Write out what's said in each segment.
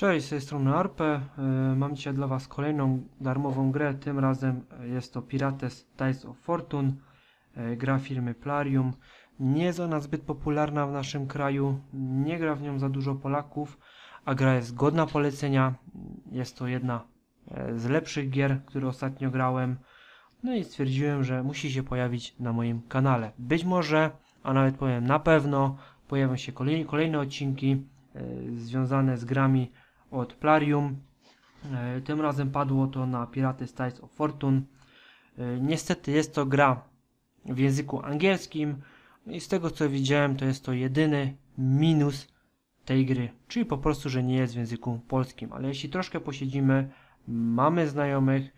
Cześć, z tej strony Arpe. E, Mam dzisiaj dla Was kolejną darmową grę. Tym razem jest to Pirates Dice of Fortune. E, Gra firmy Plarium. Nie jest ona zbyt popularna w naszym kraju. Nie gra w nią za dużo Polaków, a gra jest godna polecenia. Jest to jedna e, z lepszych gier, które ostatnio grałem. No i stwierdziłem, że musi się pojawić na moim kanale. Być może, a nawet powiem na pewno, pojawią się kolejne, kolejne odcinki e, związane z grami od Plarium. E, Tym razem padło to na Pirates Dice of Fortune. E, Niestety jest to gra w języku angielskim i z tego co widziałem to jest to jedyny minus tej gry, czyli po prostu, że nie jest w języku polskim, ale jeśli troszkę posiedzimy, mamy znajomych,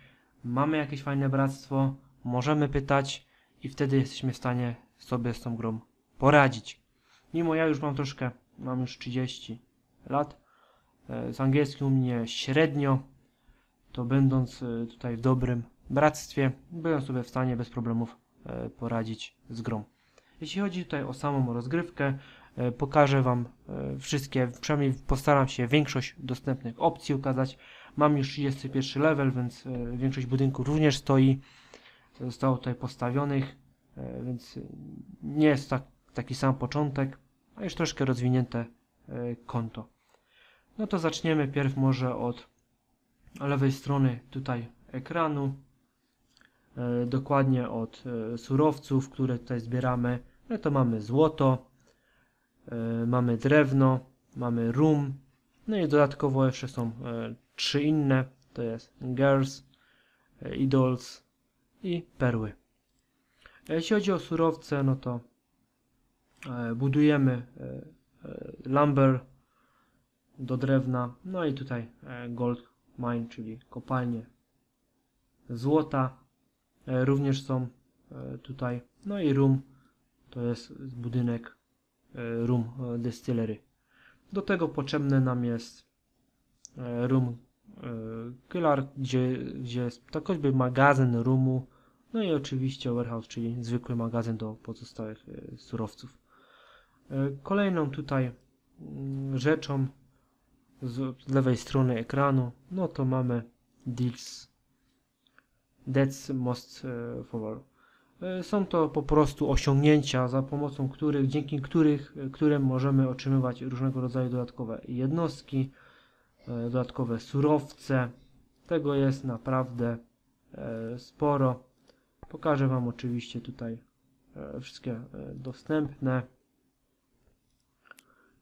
mamy jakieś fajne bractwo, możemy pytać i wtedy jesteśmy w stanie sobie z tą grą poradzić. Mimo ja już mam troszkę, mam już 30 lat, z angielskim u mnie średnio, to będąc e, tutaj w dobrym bractwie, byłem sobie w stanie bez problemów e, poradzić z grą. Jeśli chodzi tutaj o samą rozgrywkę, e, pokażę Wam e, wszystkie, przynajmniej postaram się większość dostępnych opcji ukazać. Mam już 31 level, więc e, większość budynków również stoi, zostało tutaj postawionych, e, więc e, nie jest tak, taki sam początek, a już troszkę rozwinięte e, konto. No to zaczniemy pierw może od lewej strony tutaj ekranu. E, dokładnie od e, surowców, które tutaj zbieramy. No to mamy złoto, mamy drewno, mamy rum. No i dodatkowo jeszcze są trzy inne. To jest girls, idols i perły. Jeśli chodzi o surowce, no to budujemy lumber do drewna. No i tutaj e, gold mine, czyli kopalnie złota. E, Również są e, tutaj. No i rum to jest budynek e, distillery. Do tego potrzebne nam jest e, killer, gdzie, gdzie jest tak choćby magazyn rumu. No i oczywiście warehouse, czyli zwykły magazyn do pozostałych surowców. Kolejną tutaj mm, rzeczą z lewej strony ekranu, no to mamy deals. That's most e, for all. E, Są to po prostu osiągnięcia, za pomocą których, dzięki których, e, którym możemy otrzymywać różnego rodzaju dodatkowe jednostki, dodatkowe surowce. Tego jest naprawdę sporo. Pokażę Wam oczywiście tutaj wszystkie dostępne.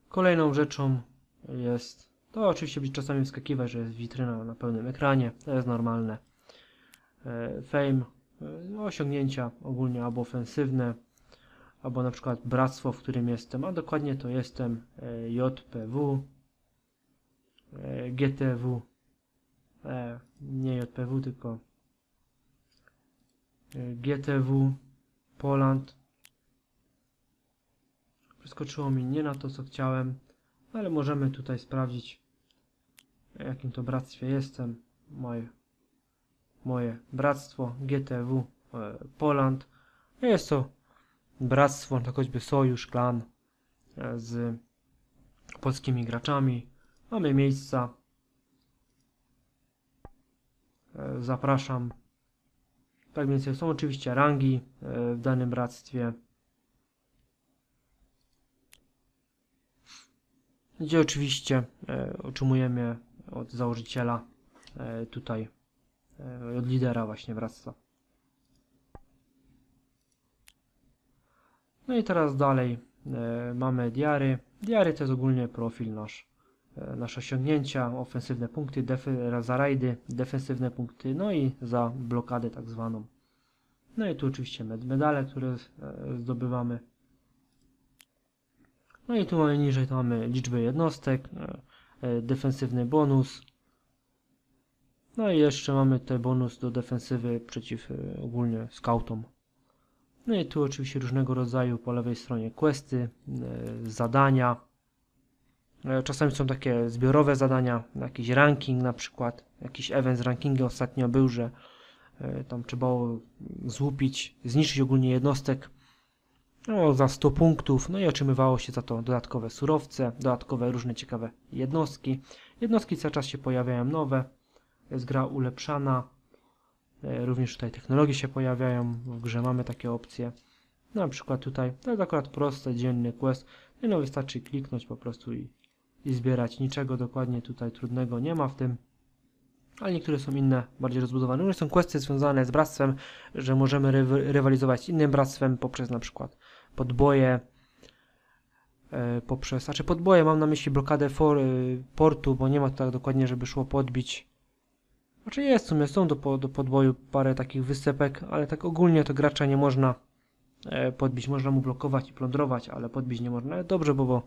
Kolejną rzeczą jest to oczywiście czasami wskakiwać, że jest witryna na pełnym ekranie. To jest normalne. E, Fame, e, osiągnięcia ogólnie albo ofensywne, albo na przykład bractwo, w którym jestem, a dokładnie to jestem e, JPW, GTW, nie JPW, tylko GTW, Poland. Wyskoczyło mi nie na to, co chciałem, ale możemy tutaj sprawdzić, w jakim to bractwie jestem. Moje, moje bractwo GTW e, Poland. Jest to bractwo, to choćby sojusz, klan e, z polskimi graczami. Mamy miejsca. E, zapraszam. Tak więc są oczywiście rangi w danym bractwie. Gdzie oczywiście e, otrzymujemy od założyciela e, tutaj e, od lidera właśnie bractwa. No i teraz dalej mamy diary. Diary to jest ogólnie profil nasz, nasze osiągnięcia, ofensywne punkty, za rajdy, defensywne punkty, no i za blokadę tak zwaną. No i tu oczywiście med- medale, które zdobywamy. No i tu mamy niżej to mamy liczbę jednostek, e, e, defensywny bonus. No i jeszcze mamy tutaj bonus do defensywy przeciw e, ogólnie scoutom. No i tu oczywiście różnego rodzaju po lewej stronie questy, zadania. Czasami są takie zbiorowe zadania, jakiś ranking na przykład, jakiś event z rankingiem ostatnio był, że tam trzeba złupić, zniszczyć ogólnie jednostek no, za 100 punktów, no i otrzymywało się za to dodatkowe surowce, dodatkowe różne ciekawe jednostki. Jednostki cały czas się pojawiają nowe, jest gra ulepszana, e, również tutaj technologie się pojawiają, w grze mamy takie opcje. Na przykład tutaj, to jest akurat prosty, dzienny quest, i no wystarczy kliknąć po prostu i, i zbierać. Niczego dokładnie tutaj trudnego nie ma w tym. Ale niektóre są inne, bardziej rozbudowane. Również są questy związane z bractwem, że możemy ry rywalizować z innym bractwem poprzez na przykład podboje, e, poprzez, znaczy podboje mam na myśli blokadę for, e, portu, bo nie ma to tak dokładnie, żeby szło podbić. Znaczy jest w sumie, są do, do podboju parę takich wysepek, ale tak ogólnie to gracza nie można e, podbić. Można mu blokować i plądrować, ale podbić nie można. Dobrze, bo, bo,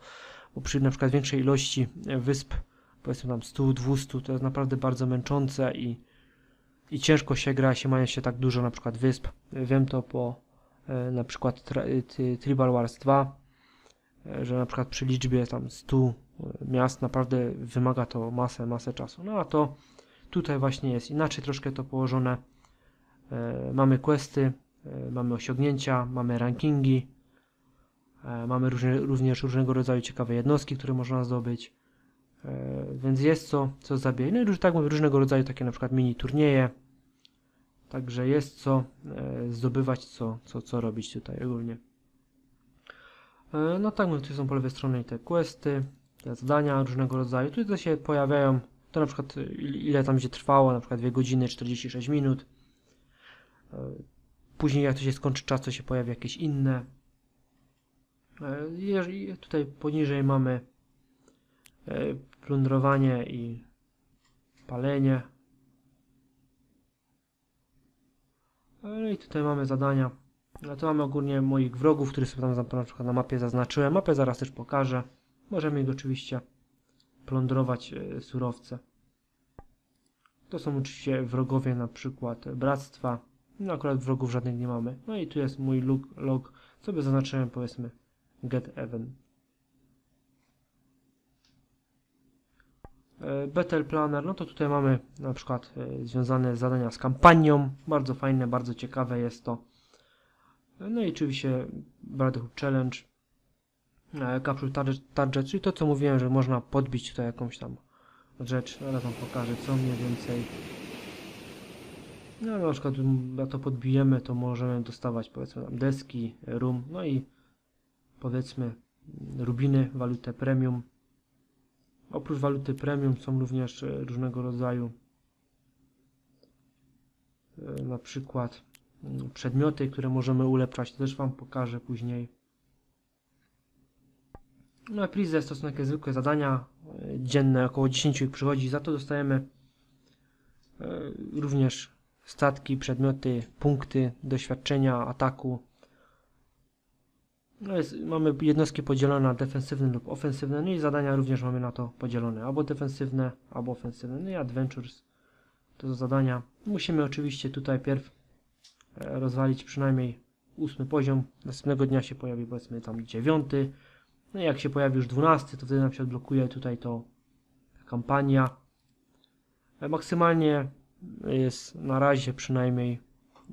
bo przy na przykład większej ilości wysp, powiedzmy tam 100, 200, to jest naprawdę bardzo męczące i, i ciężko się gra, jeśli ma się tak dużo na przykład wysp. Wiem to po na przykład e, ty- Tribal Wars 2, e, że na przykład przy liczbie tam 100 e, miast naprawdę wymaga to masę, masę czasu. No a to tutaj właśnie jest inaczej troszkę to położone. E, mamy questy, e, mamy osiągnięcia, mamy rankingi, e, mamy różne, również różnego rodzaju ciekawe jednostki, które można zdobyć. E, więc jest co, co zabijać. No i tak mówię, różnego rodzaju takie na przykład mini turnieje. Także jest co e, zdobywać, co, co, co robić tutaj ogólnie. E, no tak, tu są po lewej stronie te questy, te zadania różnego rodzaju. Tutaj się pojawiają, to na przykład il- ile tam będzie trwało, na przykład 2 godziny 46 minut. E, Później jak to się skończy czas, to się pojawi jakieś inne. Jeżeli tutaj poniżej mamy e, plądrowanie i palenie. No i tutaj mamy zadania. No to mamy ogólnie moich wrogów, których sobie tam na przykład na mapie zaznaczyłem. Mapę zaraz też pokażę. Możemy ich oczywiście plądrować e, surowce. To są oczywiście wrogowie na przykład bractwa. No akurat wrogów żadnych nie mamy. No i tu jest mój log, log sobie zaznaczyłem powiedzmy get event. Battle Planner, no to tutaj mamy na przykład e, związane zadania z kampanią. Bardzo fajne, bardzo ciekawe jest to. E, No i oczywiście Brotherhood Challenge. E, Capture Target, czyli to co mówiłem, że można podbić tutaj jakąś tam rzecz. Zaraz wam pokażę co mniej więcej. No na przykład jak to podbijemy, to możemy dostawać powiedzmy tam deski, rum, no i powiedzmy rubiny, walutę premium. Oprócz waluty premium są również e, różnego rodzaju e, na przykład mm, przedmioty, które możemy ulepszać. To też Wam pokażę później. No to są takie zwykłe zadania e, dzienne, około 10 ich przychodzi. Za to dostajemy również statki, przedmioty, punkty, doświadczenia, ataku. No jest, mamy jednostki podzielone na defensywne lub ofensywne, no i zadania również mamy na to podzielone, albo defensywne, albo ofensywne. No i Adventures to są zadania. Musimy oczywiście tutaj pierw e, rozwalić przynajmniej ósmy poziom. Następnego dnia się pojawi powiedzmy tam dziewiąty. No i jak się pojawi już dwunasty, to wtedy nam się odblokuje tutaj to kampania. E, Maksymalnie jest na razie przynajmniej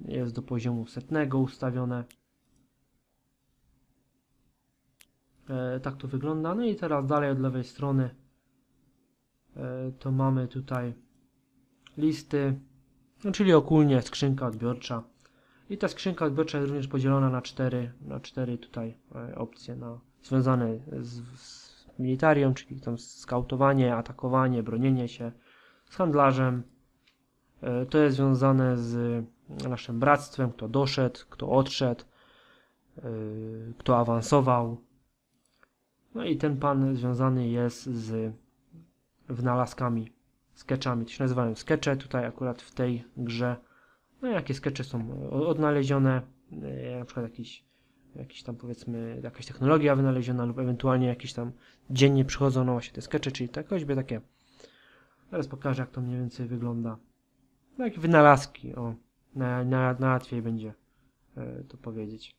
jest do poziomu setnego ustawione. E, tak to wygląda. No i teraz dalej od lewej strony e, to mamy tutaj listy, no czyli ogólnie skrzynka odbiorcza. I ta skrzynka odbiorcza jest również podzielona na cztery, na cztery tutaj e, opcje na, związane z, z czyli tam skautowanie, atakowanie, bronienie się, z handlarzem. E, to jest związane z naszym bractwem, kto doszedł, kto odszedł, e, kto awansował. No i ten pan związany jest z wynalazkami, sketchami. To się nazywają skecze tutaj akurat w tej grze. No jakie skecze są odnalezione, e, na przykład jakiś, jakiś tam powiedzmy jakaś technologia wynaleziona lub ewentualnie jakieś tam dziennie przychodzą no właśnie te skecze, czyli tak choćby takie. Teraz pokażę jak to mniej więcej wygląda. No jak wynalazki, o, na, na, na łatwiej będzie e, to powiedzieć.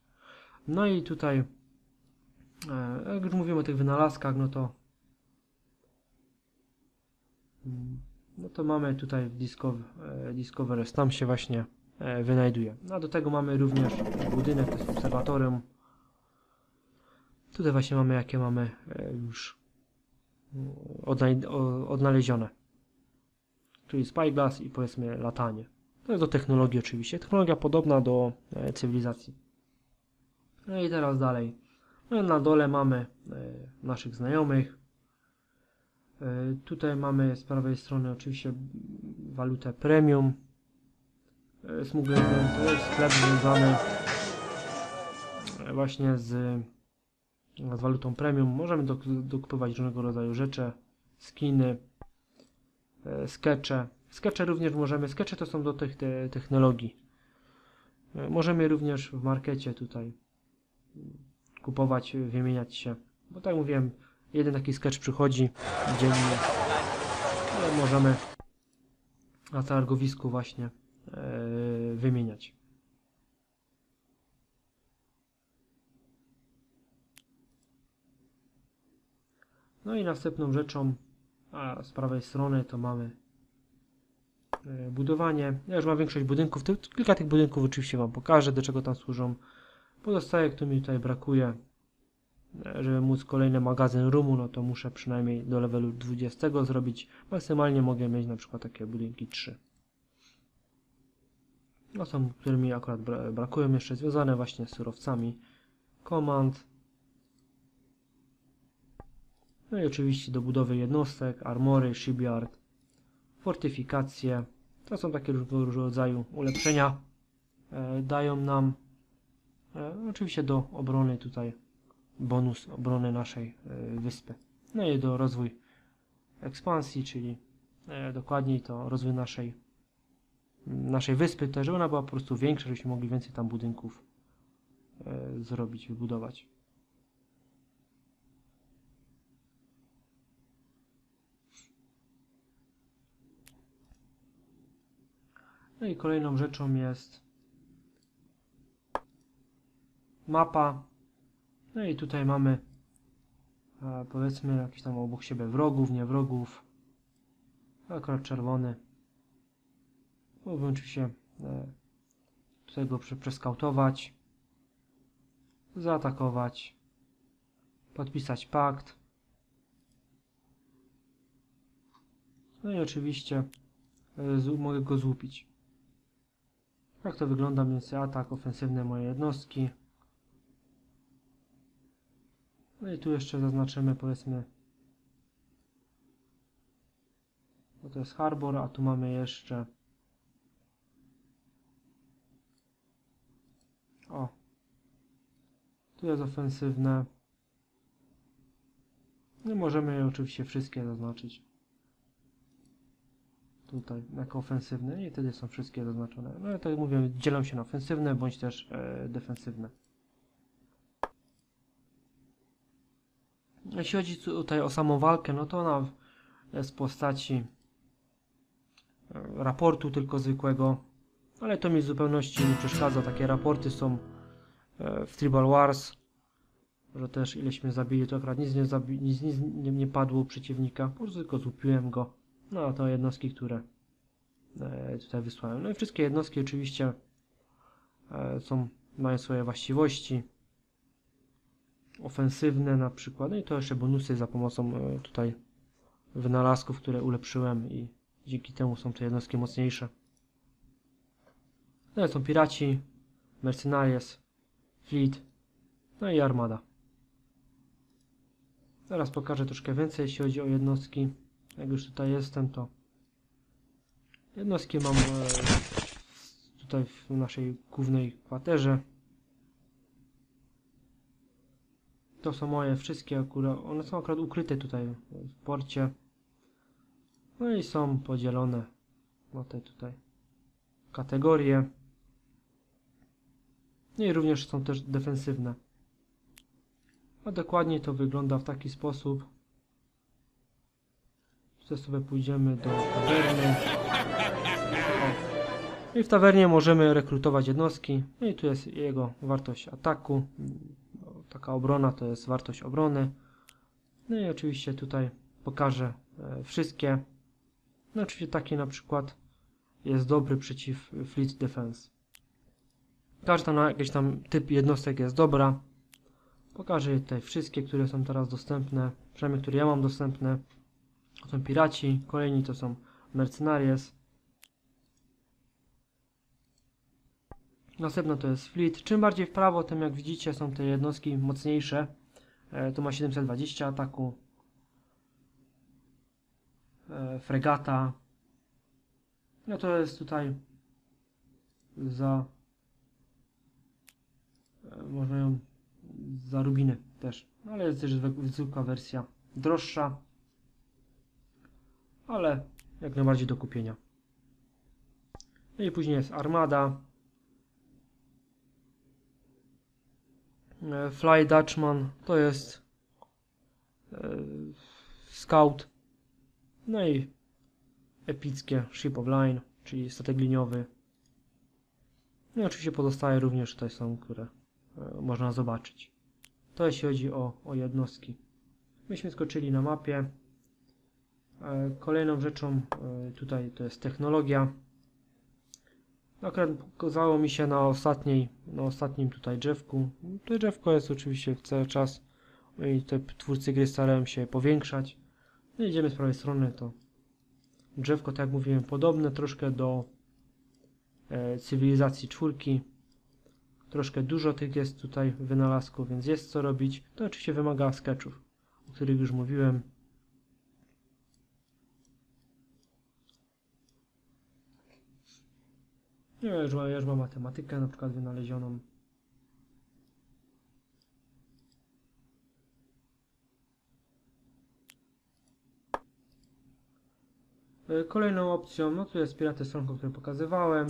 No i tutaj Jak już mówimy o tych wynalazkach, no to mm, no to mamy tutaj w Discover, e, tam się właśnie e, wynajduje. No a do tego mamy również budynek, to jest obserwatorium. Tutaj właśnie mamy, jakie mamy e, już mm, odnalezione. Czyli spyglass i powiedzmy latanie. To jest do technologii oczywiście. Technologia podobna do e, cywilizacji. No i teraz dalej. No, na dole mamy e, naszych znajomych. E, tutaj mamy z prawej strony oczywiście walutę premium. E, Smuggle to jest sklep związany e, właśnie z, z walutą premium. Możemy dok- różnego rodzaju rzeczy, skiny, e, skecze. Skecze również możemy, skecze to są do tych te, technologii. E, Możemy również w markecie tutaj kupować, wymieniać się. Bo tak mówiłem, jeden taki sketch przychodzi dziennie. Ale możemy na targowisku właśnie e, wymieniać. No i następną rzeczą, a z prawej strony to mamy e, budowanie. Ja już mam większość budynków. Kilka tych budynków oczywiście Wam pokażę, do czego tam służą. Pozostaje, kto mi tutaj brakuje, e, żeby móc kolejny magazyn roomu, no to muszę przynajmniej do levelu 20 zrobić. Maksymalnie mogę mieć na przykład takie budynki 3. No są, którymi akurat bra brakują jeszcze związane właśnie z surowcami. Command. No i oczywiście do budowy jednostek, armory, shipyard, fortyfikacje. To są takie różnego rodzaju ulepszenia. E, dają nam Oczywiście do obrony tutaj bonus obrony naszej e, wyspy. No i do rozwój ekspansji, czyli e, dokładniej to rozwój naszej naszej wyspy, to żeby ona była po prostu większa, żebyśmy mogli więcej tam budynków e, zrobić, wybudować. No i kolejną rzeczą jest mapa. No i tutaj mamy e, powiedzmy jakiś tam obok siebie wrogów, nie wrogów. Akurat czerwony. Mógłbym oczywiście e, tutaj go prze, przeskautować, zaatakować, podpisać pakt. No i oczywiście e, mogę go złupić. Tak to wygląda mniej atak ofensywny mojej jednostki. No i tu jeszcze zaznaczymy powiedzmy bo to jest harbor, a tu mamy jeszcze o tu jest ofensywne. No możemy je oczywiście wszystkie zaznaczyć. Tutaj jako ofensywne i wtedy są wszystkie zaznaczone. No ale tak mówię dzielą się na ofensywne bądź też e, defensywne Jeśli chodzi tutaj o samą walkę, no to ona jest w postaci e, raportu tylko zwykłego, ale to mi w zupełności nie przeszkadza. Takie raporty są e, w Tribal Wars, że też ileśmy zabili, to akurat nic nie, zabi nic, nic nie, nie padło u przeciwnika, po prostu tylko złupiłem go. No a to jednostki, które e, tutaj wysłałem. No i wszystkie jednostki oczywiście są, mają swoje właściwości ofensywne na przykład. No i to jeszcze bonusy za pomocą e, tutaj wynalazków, które ulepszyłem i dzięki temu są te jednostki mocniejsze. No i są piraci, mercenaries, fleet, no i armada. Teraz pokażę troszkę więcej, jeśli chodzi o jednostki. Jak już tutaj jestem, to jednostki mam e, tutaj w naszej głównej kwaterze. To są moje wszystkie akurat, one są akurat ukryte tutaj w porcie. No i są podzielone na te tutaj kategorie. No i również są też defensywne. A dokładniej to wygląda w taki sposób. Tutaj sobie pójdziemy do tawerny. O. I w tawernie możemy rekrutować jednostki. No i tu jest jego wartość ataku taka obrona to jest wartość obrony. No i oczywiście tutaj pokażę e, wszystkie. No oczywiście taki na przykład jest dobry przeciw Fleet Defense. Każda na jakiś tam typ jednostek jest dobra. Pokażę tutaj wszystkie, które są teraz dostępne. przynajmniej które ja mam dostępne. To są piraci, kolejni to są mercenaries. Następna to jest fleet. Czym bardziej w prawo, tym jak widzicie są te jednostki mocniejsze. E, tu ma 720 ataku. E, fregata. No to jest tutaj za e, można ją za rubiny też, No, ale jest też zwykła wersja droższa, ale jak najbardziej do kupienia. No i później jest armada. Fly Dutchman to jest e, scout. No i epickie Ship of Line, czyli statek liniowy. No i oczywiście pozostałe również tutaj są, które e, można zobaczyć. To jeśli chodzi o, o jednostki. Myśmy skoczyli na mapie. E, Kolejną rzeczą e, tutaj to jest technologia. Akurat pokazało mi się na ostatniej, na ostatnim tutaj drzewku. To drzewko jest oczywiście cały czas no i te twórcy gry starają się powiększać. No idziemy z prawej strony, to drzewko, tak jak mówiłem, podobne troszkę do e, cywilizacji czwórki. Troszkę dużo tych jest tutaj wynalazków, więc jest co robić. To oczywiście wymaga sketchów, o których już mówiłem. Ja już, mam- ja już mam matematykę na przykład wynalezioną. E, Kolejną opcją, no tu jest Piraty Stronką, które pokazywałem.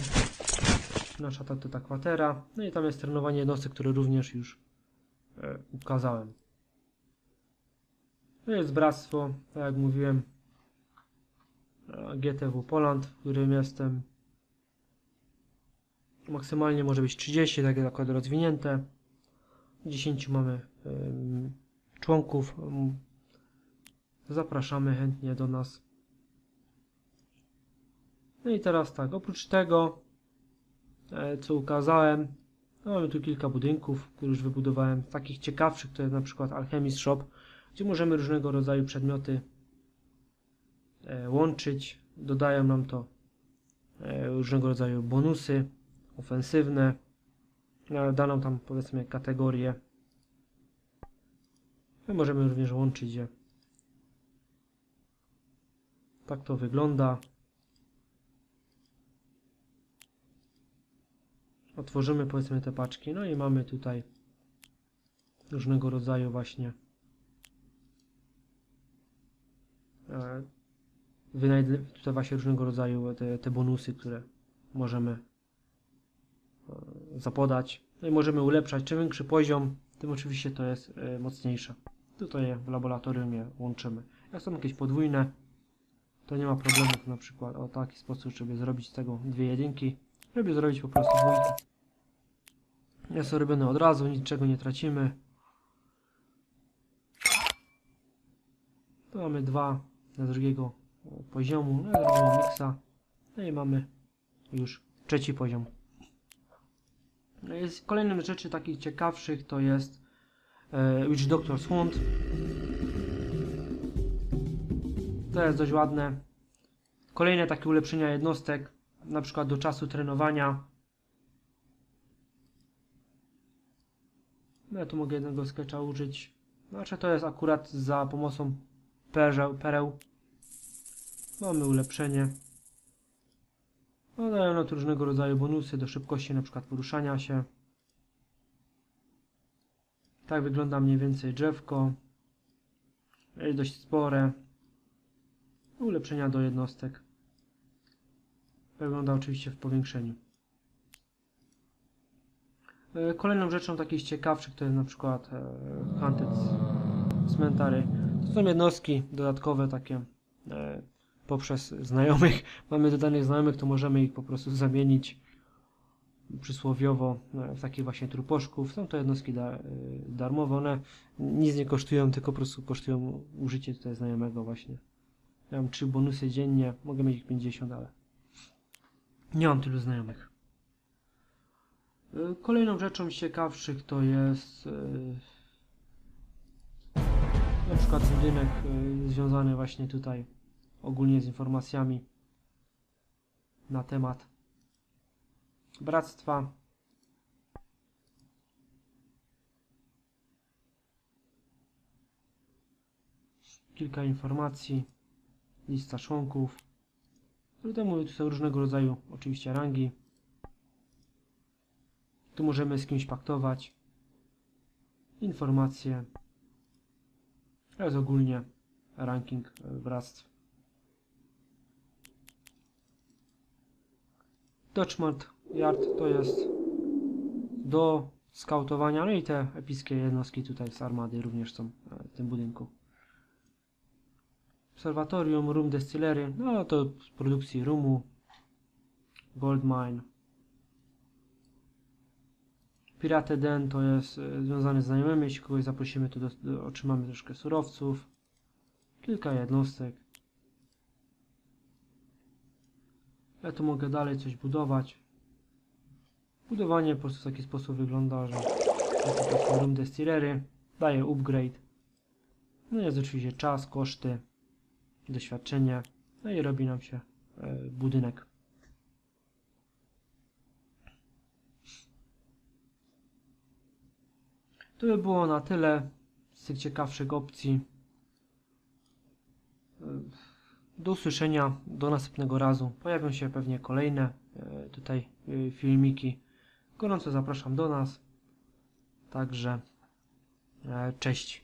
Nasza to ta kwatera. No i tam jest trenowanie jednostek, które również już e, ukazałem. To jest bractwo, tak jak mówiłem. e, GTW Poland, w którym jestem. Maksymalnie może być 30, takie zakłady rozwinięte. 10 mamy em, członków. Zapraszamy chętnie do nas. No i teraz tak, oprócz tego, e, co ukazałem, no mamy tu kilka budynków, które już wybudowałem, takich ciekawszych, to jest na przykład Alchemist Shop, gdzie możemy różnego rodzaju przedmioty e, łączyć. Dodają nam to e, różnego rodzaju bonusy ofensywne, e, daną tam powiedzmy kategorię. My możemy również łączyć je. Tak to wygląda. Otworzymy powiedzmy te paczki, no i mamy tutaj różnego rodzaju właśnie e, wynajdle, tutaj właśnie różnego rodzaju te, te bonusy, które możemy zapodać. No i możemy ulepszać. Czym większy poziom, tym oczywiście to jest e, mocniejsze. Tutaj w laboratorium je łączymy. Jak są jakieś podwójne, to nie ma problemu na przykład o taki sposób, żeby zrobić z tego dwie jedynki, żeby zrobić po prostu dwójki. Jest to robione od razu, niczego nie tracimy. Tu mamy dwa z drugiego poziomu, no, miksa. No i mamy już trzeci poziom. No jest kolejnym z rzeczy takich ciekawszych to jest e, Doctor's Hunt. To jest dość ładne. Kolejne takie ulepszenia jednostek, na przykład do czasu trenowania. No ja tu mogę jednego sketcha użyć. Znaczy to jest akurat za pomocą pereł. pereł. Mamy ulepszenie. No dają nam tu różnego rodzaju bonusy do szybkości na przykład poruszania się. Tak wygląda mniej więcej drzewko. Jest dość spore. Ulepszenia do jednostek. Wygląda oczywiście w powiększeniu. E, Kolejną rzeczą takich ciekawszych to jest na przykład e, Hunted Cemetery. To są jednostki dodatkowe takie e, poprzez znajomych. Mamy dodanych znajomych, to możemy ich po prostu zamienić przysłowiowo e, w takich właśnie truposzków. Są to jednostki da, e, darmowe, one nic nie kosztują, tylko po prostu kosztują użycie tutaj znajomego właśnie. Ja mam 3 bonusy dziennie, mogę mieć ich 50, ale nie mam tylu znajomych. Y, Kolejną rzeczą z ciekawszych to jest. Na przykład budynek związany właśnie tutaj ogólnie z informacjami na temat bractwa. Kilka informacji, lista członków. Mówię, tu są różnego rodzaju oczywiście rangi. Tu możemy z kimś paktować. Informacje. Jest ogólnie ranking e, bractw. Dutchmart Yard to jest do skautowania, no i te epickie jednostki tutaj z armady również są e, w tym budynku. Obserwatorium, Room Distillery, no to produkcji rumu, Gold Mine. Pirate Den to jest e, związany z znajomymi, jeśli kogoś zaprosimy to do, do, otrzymamy troszkę surowców, kilka jednostek. Ja tu mogę dalej coś budować. Budowanie po prostu w taki sposób wygląda, że takie room distillery, daje upgrade. No jest oczywiście czas, koszty, doświadczenie, no i robi nam się e, budynek. To by było na tyle z tych ciekawszych opcji. E, Do usłyszenia, do następnego razu. Pojawią się pewnie kolejne e, tutaj e, filmiki. Gorąco zapraszam do nas. Także e, cześć.